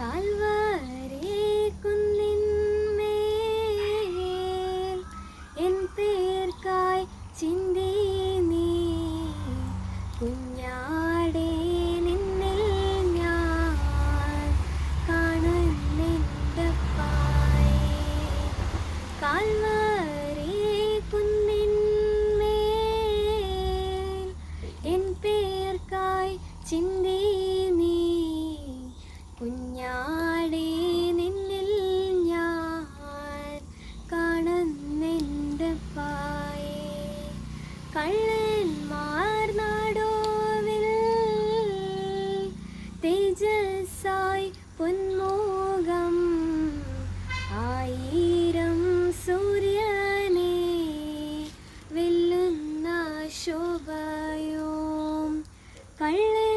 കാൽവരേ കുന്നിന്മേൽ N പേർക്കായി കള്ളന്മാർ നാടോവിൽ തേജസ്സായി പൊന്മോകം ആയിരം സൂര്യനെ വെല്ലുന്ന ശോഭയോം കള്ള